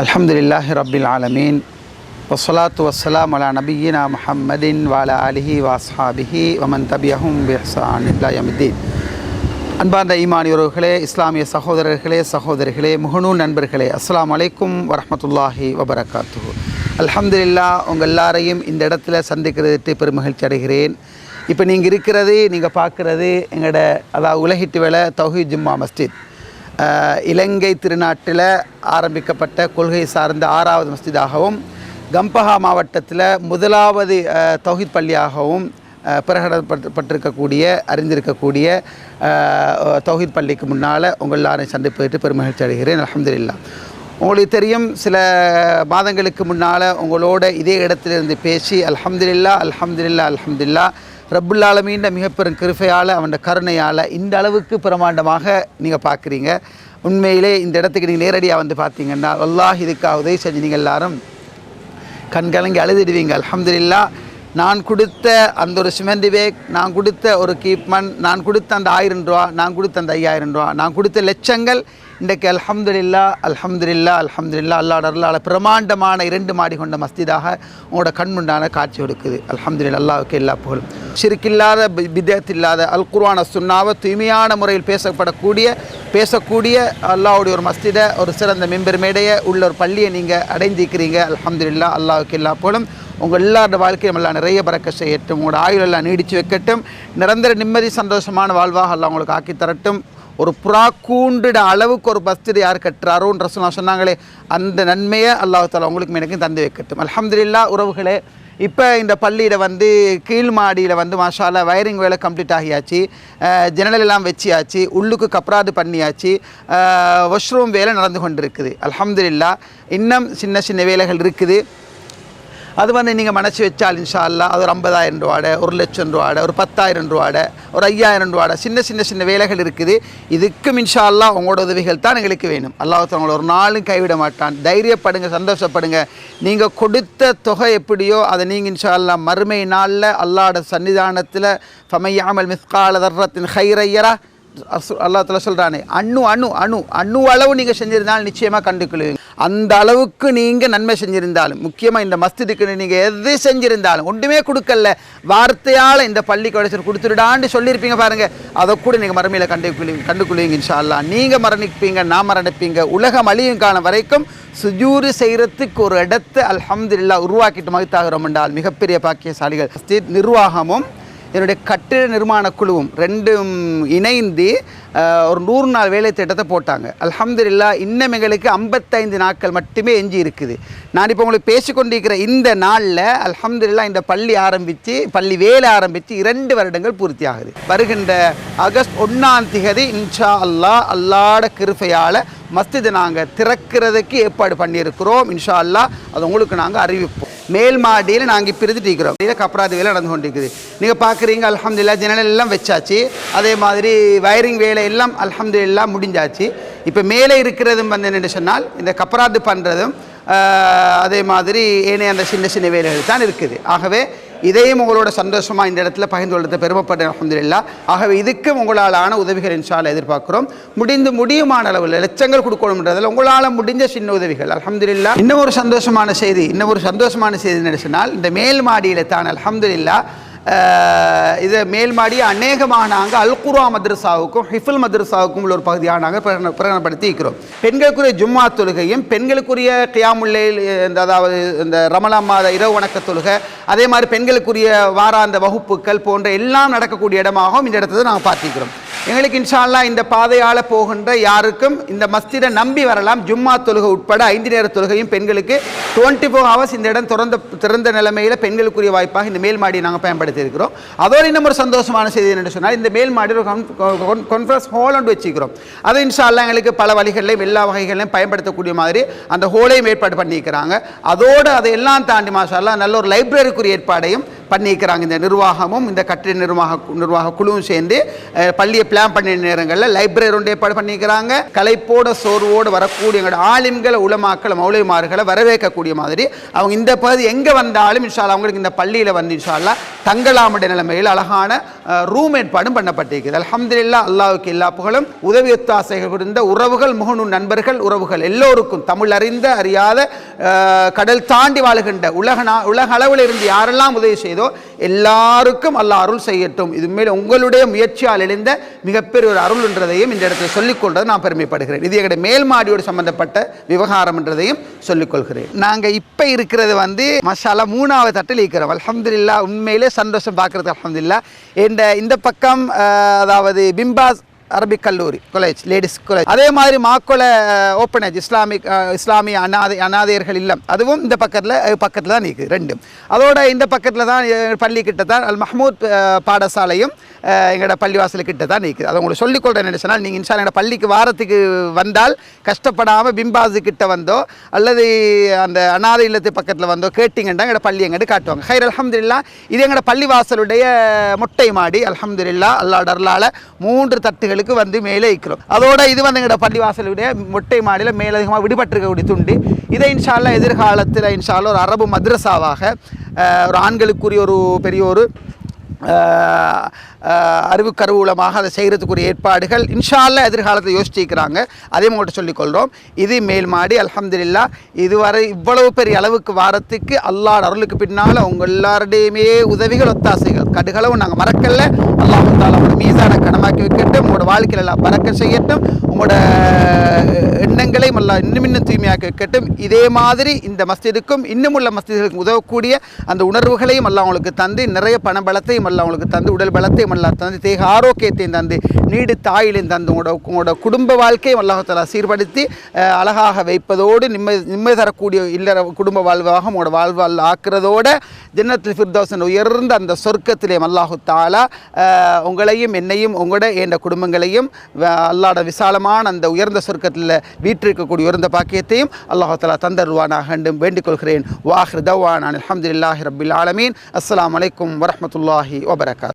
அலமதுல்லாஹி ரபில் ஆலமீன். வசலாத்து வசலாம் அலா நபீனா முஹம்மதின் வாலா அலிஹி வாஸ்ஹாபிஹி வமன் தபியஹும் பிஹசான்லாயமுத்தீன் அன்பார்ந்த ஈமானியவர்களே இஸ்லாமிய சகோதரர்களே சகோதரிகளே முகநூல் நண்பர்களே அஸ்லாம் அலைக்கும் வரமத்துல்லாஹி வபரகாத்து அலமதுல்லா உங்கள் எல்லாரையும் இந்த இடத்துல சந்திக்கிறது பெருமகிழ்ச்சி அடைகிறேன். இப்போ நீங்கள் இருக்கிறது நீங்கள் பார்க்குறது எங்களோட அதாவது உலகிட்டு வேலை தௌஹி ஜும்மா மஸ்ஜித். இலங்கை திருநாட்டில் ஆரம்பிக்கப்பட்ட கொள்கை சார்ந்த ஆறாவது மஸ்ஜிதாகவும் கம்பஹா மாவட்டத்தில் முதலாவது தௌஹித் பள்ளியாகவும் அஹ், பிரகடனப்பட்டிருக்கக்கூடிய அறிந்திருக்கக்கூடிய தௌஹித் பள்ளிக்கு முன்னால் உங்கள் எல்லாரையும் சந்திப்பிட்டு பெருமகிழ்ச்சி அடைகிறேன். அலமதுல்லா உங்களுக்கு தெரியும் சில மாதங்களுக்கு முன்னால் உங்களோட இதே இடத்திலிருந்து பேசி அல்ஹம்துலில்லா அல்ஹம்துலில்லா அல்ஹம்துல்லா ரப்புல் மிகப்பெரும் கிருஃபையால் அவன் கருணையால் இந்த அளவுக்கு பிரமாண்டமாக நீங்கள் பார்க்குறீங்க. உண்மையிலே இந்த இடத்துக்கு நீங்கள் நேரடியாக வந்து பார்த்தீங்கன்னா அல்லாஹ் இதுக்காக உதவி செஞ்சு நீங்கள் எல்லாரும் கண்கலங்கி அழுதிடுவீங்க. அலமதுல்லா நான் கொடுத்த அந்த ஒரு சிமெண்ட் பேக் நான் கொடுத்த ஒரு கீப்மன் நான் கொடுத்த அந்த ஆயிரம் ரூபா நான் கொடுத்த அந்த ஐயாயிரம் ரூபா நான் கொடுத்த லட்சங்கள் இன்றைக்கு அல்ஹம்துலில்லா அல்ஹம்துலில்லா அல்ஹம்துலில்லா அல்லாஹ் அல்லாட பிரமாண்டமான இரண்டு மாடி கொண்ட மஸ்திதாக உங்களோட கண்முண்டான காட்சி கொடுக்குது அல்ஹம்துலில்லா அல்லாவுக்கு எல்லா புகழும். சிறுக்கில்லாத பிதத் இல்லாத அல் குர்வான சுண்ணாவை தூய்மையான முறையில் பேசப்படக்கூடிய பேசக்கூடிய அல்லாஹ்வுடைய ஒரு மஸ்திதை ஒரு சிறந்த மெம்பர் மேடையை உள்ள ஒரு பள்ளியை நீங்கள் அடைந்திருக்கிறீங்க. அல்ஹம்துலில்லா அல்லாவுக்கு எல்லா புகழும். உங்கள் எல்லாரோட வாழ்க்கையும் எல்லாம் நிறைய பறக்க செய்யட்டும். உங்களோட ஆயுள் எல்லாம் நீடித்து வைக்கட்டும். நிரந்தர நிம்மதி சந்தோஷமான வாழ்வாக எல்லாம் உங்களுக்கு ஆக்கி தரட்டும் ஒரு புறா கூண்டுட அளவுக்கு ஒரு பஸ்திரி யார் கட்டுறாரோன்ற சொன்னா சொன்னாங்களே அந்த நன்மையை அல்லாஹால அவங்களுக்கு உங்களுக்கு எனக்கும் தந்து வைக்கட்டும். அலமதுல்லா உறவுகளே இப்போ இந்த பள்ளியில் வந்து கீழ் மாடியில் வந்து மாஷால வயரிங் வேலை கம்ப்ளீட் ஆகியாச்சு. அஹ், ஜன்னல் எல்லாம் வச்சியாச்சு. உள்ளுக்கு கப்ராது பண்ணியாச்சு. வாஷ்ரூம் வேலை நடந்து கொண்டு இருக்குது அலமதுல்லா இன்னும் சின்ன சின்ன வேலைகள் இருக்குது. அது வந்து நீங்கள் மனசு வச்சால் இன்ஷா அல்லா அது ஒரு ஐம்பதாயிரம் ரூபாட ஒரு லட்சம் ரூபாட ஒரு பத்தாயிரம் ரூபாட ஒரு ஐயாயிரம் ரூபாட சின்ன சின்ன சின்ன வேலைகள் இருக்குது. இதுக்கும் இன்ஷா அல்லா உங்களோட உதவிகள் தான் எங்களுக்கு வேணும். அல்லாஹ் உங்களை ஒரு நாளும் கைவிட மாட்டான். தைரியப்படுங்க சந்தோஷப்படுங்க. நீங்கள் கொடுத்த தொகை எப்படியோ அதை நீங்கள் இன்ஷா அல்லா மறுமை நாளில் அல்லாட சன்னிதானத்தில் ஃபமையாமல் மிஸ்கால தர்றத்தின் ஹைரையரா அல்லா தலா சொல்கிறானே அணு அணு அணு அணு அளவு நீங்கள் செஞ்சிருந்தாலும் நிச்சயமாக கண்டுக்கொள்வீங்க அந்த அளவுக்கு நீங்கள் நன்மை செஞ்சிருந்தாலும் முக்கியமாக இந்த மஸ்திதுக்கு நீங்கள் எது செஞ்சிருந்தாலும் ஒன்றுமே கொடுக்கல. வார்த்தையால் இந்த பள்ளிக்கு உடைச்சு கொடுத்துருடான்னு சொல்லியிருப்பீங்க பாருங்கள் அதை கூட நீங்கள் மறுமையில் கண்டுக்கொள்வீங்க கண்டுக்கொள்வீங்க இன்ஷா அல்லா நீங்கள் மரணிப்பீங்க நான் மரணிப்பீங்க. உலகம் அழியும் காலம் வரைக்கும் சுஜூறு செய்கிறதுக்கு ஒரு இடத்தை அல்ஹம்துலில்லா உருவாக்கிட்டு மகித்தாகிறோம் என்றால் மிகப்பெரிய பாக்கியசாலிகள். மஸ்தித் நிர்வாகமும் என்னுடைய கட்டிட நிர்மாண குழுவும் ரெண்டும் இணைந்து ஒரு நூறு நாள் வேலை திட்டத்தை போட்டாங்க. அல்ஹம்துலில்லா இன்னும் எங்களுக்கு ஐம்பத்தைந்து நாட்கள் மட்டுமே எஞ்சி இருக்குது. நான் இப்போ உங்களுக்கு பேசிக்கொண்டிருக்கிற இந்த நாளில் அல்ஹம்துலில்லா இந்த பள்ளி ஆரம்பித்து பள்ளி வேலை ஆரம்பித்து இரண்டு வருடங்கள் பூர்த்தி ஆகுது. வருகின்ற ஆகஸ்ட் ஒன்றாம் திகதி இன்ஷா அல்லாஹ் அல்லாட கிருஃபையால் மஸ்ஜிதை நாங்கள் திறக்கிறதுக்கு ஏற்பாடு பண்ணியிருக்கிறோம். இன்ஷா அல்லா அது உங்களுக்கு நாங்கள் அறிவிப்போம். மேல் மாடியில் நாங்கள் இப்போ இருக்கிறோம் இதில் கப்ராது வேலை நடந்து கொண்டிருக்குது நீங்கள் பார்க்குறீங்க அலமதுல்லா ஜன்னல் எல்லாம் வச்சாச்சு. அதே மாதிரி வயரிங் வேலை எல்லாம் அலமதுல்லா முடிஞ்சாச்சு. இப்போ மேலே இருக்கிறதும் வந்து என்னென்னு சொன்னால் இந்த கப்ராது பண்ணுறதும் அதே மாதிரி ஏனைய அந்த சின்ன சின்ன வேலைகள் தான் இருக்குது. ஆகவே இதையும் உங்களோட சந்தோஷமாக இந்த இடத்துல பகிர்ந்து கொள்றதை பெருமைப்பட்ட அலமதுல்லா ஆகவே இதுக்கும் உங்களால் ஆன உதவிகள் இன்ஷால்ல எதிர்பார்க்குறோம். முடிந்து முடியுமான அளவில் லட்சங்கள் கொடுக்கணுன்றதில் உங்களால் முடிஞ்ச சின்ன உதவிகள் அலமதுல்லா இன்னும் ஒரு சந்தோஷமான செய்தி இன்னும் ஒரு சந்தோஷமான செய்தி நினைச்சினால் இந்த மேல் மாடியில் தான் அலமதுல்லா இது மேல்மாடி அநேகமானாங்க அல்குரா மதரசாவுக்கும் ஹிஃபுல் மதரசாவுக்கும் உள்ள ஒரு பகுதியாக நாங்கள் பிரகடனப்படுத்தி இருக்கிறோம் பெண்களுக்குரிய ஜும்மா தொழுகையும் பெண்களுக்குரிய கியாமுல்லை இந்த அதாவது இந்த ரமலா மாத இரவு வணக்க தொழுகை அதே மாதிரி பெண்களுக்குரிய வாராந்த வகுப்புகள் போன்ற எல்லாம் நடக்கக்கூடிய இடமாகவும் இந்த இடத்தை நாங்கள் பார்த்திருக்கிறோம். எங்களுக்கு இன்ஷால்லா இந்த பாதையால் போகின்ற யாருக்கும் இந்த மஸ்ஜிதை நம்பி வரலாம். ஜும்மா தொழுகை உட்பட ஐந்து நேர தொழுகையும் பெண்களுக்கு டுவெண்ட்டி ஃபோர் ஹவர்ஸ் இந்த இடம் திறந்த திறந்த நிலைமையில் பெண்களுக்குரிய வாய்ப்பாக இந்த மேல் மாடியை நாங்கள் பயன்படுத்தி இருக்கிறோம். அதோடு இன்னும் ஒரு சந்தோஷமான செய்தி என்னென்னு சொன்னால் இந்த மேல் மாடியில் ஒரு கான்ஃபரன்ஸ் ஹால் ஒன்று வச்சுக்கிறோம் அது இன்ஷால்லா எங்களுக்கு பல வழிகளிலும் எல்லா வகைகளையும் பயன்படுத்தக்கூடிய மாதிரி அந்த ஹோலையும் ஏற்பாடு பண்ணியிருக்கிறாங்க. அதோடு அதை எல்லாம் தாண்டி மாஷா நல்ல ஒரு லைப்ரரிக்குரிய ஏற்பாடையும் பண்ணியிருக்கிறாங்க. இந்த நிர்வாகமும் இந்த கட்டிட நிர்வாக நிர்வாக குழுவும் சேர்ந்து பள்ளியை பிளான் பண்ணிய நேரங்களில் லைப்ரரி ஒன்று ஏற்பாடு பண்ணியிருக்கிறாங்க. கலைப்போட சோர்வோடு வரக்கூடிய எங்களோட ஆலிம்களை உளமாக்களை மௌலிமார்களை வரவேற்கக்கூடிய மாதிரி அவங்க இந்த பகுதி எங்கே வந்தாலும் இன்ஷால்லா அவங்களுக்கு இந்த பள்ளியில் வந்து இன்ஷால்லா தங்கலாமுடைய நிலைமையில் அழகான ரூம் ஏற்பாடும் பண்ணப்பட்டிருக்குது. அலமதுல்லா அல்லாவுக்கு எல்லா புகழும் உதவி ஒத்தாசைகள் இருந்த உறவுகள் முகநூல் நண்பர்கள் உறவுகள் எல்லோருக்கும் தமிழ் அறிந்த அறியாத கடல் தாண்டி வாழுகின்ற உலக உலக அளவில் இருந்து யாரெல்லாம் உதவி செய்தோ எல்லாருக்கும் அல்ல அருள் செய்யட்டும். இது மேல் உங்களுடைய முயற்சியால் எழுந்த மிகப்பெரிய ஒரு அருள் என்றதையும் இந்த இடத்துல சொல்லிக்கொள்றது நான் பெருமைப்படுகிறேன். இது எங்களுடைய மேல் மாடியோடு சம்பந்தப்பட்ட விவகாரம் என்றதையும் சொல்லிக்கொள்கிறேன். நாங்கள் இப்போ இருக்கிறது வந்து மஷாலா மூணாவது தட்டில் இருக்கிறோம். அலமதுல்லா உண்மையிலே சந்தோஷம் பார்க்குறது அலமதுல்லா இந்த இந்த பக்கம் அதாவது பிம்பாஸ் அரபிக் கல்லூரி காலேஜ் லேடிஸ் காலேஜ் அதே மாதிரி மாக்கொல ஓப்பனேஜ் இஸ்லாமிக் இஸ்லாமிய அனாதை அனாதையர்கள் இல்லம். அதுவும் இந்த பக்கத்தில் பக்கத்தில் தான் இருக்குது ரெண்டும். அதோட இந்த பக்கத்தில் தான் பள்ளி கிட்ட தான் அல் மஹமூத் பாடசாலையும் எங்களோட பள்ளிவாசல் கிட்ட தான் இருக்குது. அதை உங்களுக்கு சொல்லிக்கொள்கிறேன் என்ன நீங்கள் இன்ஷா எங்களோட பள்ளிக்கு வாரத்துக்கு வந்தால் கஷ்டப்படாமல் பிம்பாஸு கிட்ட வந்தோ அல்லது அந்த அனாதை இல்லத்து பக்கத்தில் வந்தோ கேட்டிங்கன்னா எங்களோட பள்ளி எங்கிட்ட காட்டுவாங்க. ஹைர் அலமதுல்லா இது எங்களோட பள்ளிவாசலுடைய முட்டை மாடி. அலமதுல்லா அல்லாஹ் அருளால மூன்று தட்டுகளுக்கு உங்களுக்கு வந்து மேலே இருக்கிறோம் அதோட இது வந்து எங்களோட பள்ளிவாசலுடைய மொட்டை மாடியில் மேலதிகமாக விடுபட்டிருக்கக்கூடிய துண்டு. இதை இன்ஷால்லா எதிர்காலத்தில் இன்ஷால்ல ஒரு அரபு மദ്രസാவாக ஒரு ஆண்களுக்குரிய ஒரு பெரிய ஒரு அறிவுக்கருவூலமாக அதை செய்கிறதுக்குரிய ஏற்பாடுகள் இன்ஷால்ல எதிர்காலத்தை யோசிச்சிருக்கிறாங்க. அதையும் உங்கள்கிட்ட சொல்லிக்கொள்கிறோம் இது மேல் மாடி அல்ஹம்துலில்லா இதுவரை இவ்வளவு பெரிய அளவுக்கு வாரத்துக்கு அல்லாஹ் அருளுக்கு பின்னால் உங்கள் எல்லாருடையுமே உதவிகள் ஒத்தாசைகள். கடுகளவும் நாங்கள் மறக்கல. அல்லாஹ் தாலா மீசான கனமாக்கி வைக்கட்டும். உங்களோட வாழ்க்கையில் எல்லாம் பறக்க செய்யட்டும். உங்களோட எங்களையும் எல்லாம் இன்னும் இன்னும் தூய்மையாக இருக்கட்டும். இதே மாதிரி இந்த மஸ்ஜிதுக்கும் இன்னும் உள்ள மஸ்ஜிதுகளுக்கு உதவக்கூடிய அந்த உணர்வுகளையும் அல்லா அவங்களுக்கு தந்து நிறைய பண பலத்தையும் அல்ல அவங்களுக்கு தந்து உடல் பலத்தையும் அல்லா தந்து தேக ஆரோக்கியத்தையும் தந்து நீடு தாயிலையும் தந்து உங்களோட உங்களோட குடும்ப வாழ்க்கையும் அல்லாஹாலா சீர்படுத்தி அழகாக வைப்பதோடு நிம்மதி நிம்மதி தரக்கூடிய இல்லற குடும்ப வாழ்வாக உங்களோட வாழ்வால் ஆக்குறதோட ஜன்னத்தில் ஃபிர்தோசன் உயர்ந்த அந்த சொர்க்கத்திலே அல்லாஹு தாலா உங்களையும் என்னையும் உங்களோட என்ற குடும்பங்களையும் அல்லாட விசாலமான அந்த உயர்ந்த சொர்க்கத்தில் பெற்றிருக்கக்கூடிய உயர்ந்த பாக்கியத்தையும் அல்லாஹாலா தந்தருவானாக என்றும் வேண்டிக் கொள்கிறேன் வாஹ் தவான் அலமதுல்லாஹி ரபில் ஆலமீன். அஸ்லாம் வலைக்கம் வரஹ்மத்துல்லாஹி வபரகாத்.